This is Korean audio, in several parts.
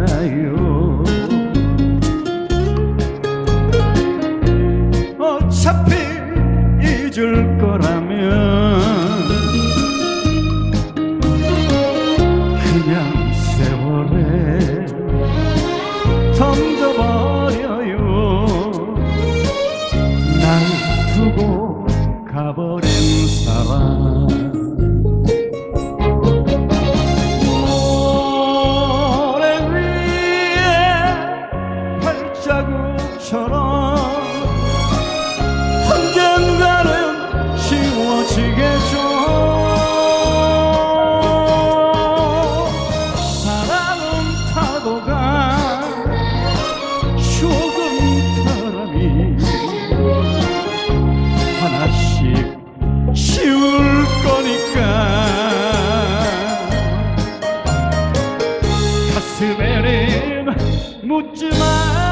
알아요. 어차피 잊을 거 자국처럼 언젠가는 지워지겠죠. 사랑은 파도가 조금 바람이 하나씩 쉬울 거니까. 가슴에는 묻지 말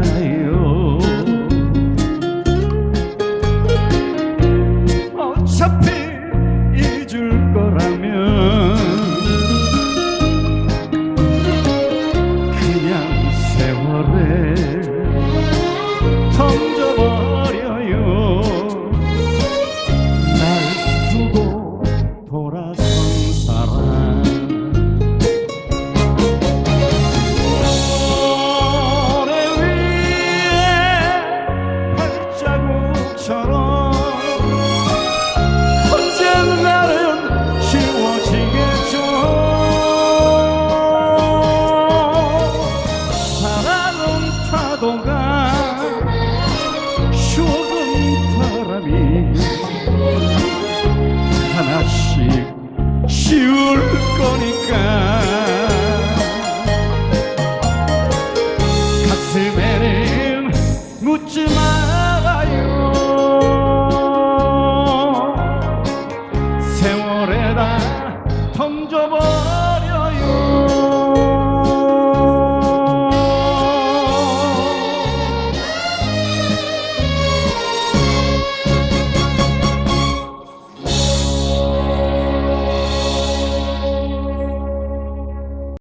묻 발자국처럼 언젠가는 지워지겠죠. 사랑은 파도가 조금 바람이 하나씩 쉬울 거니까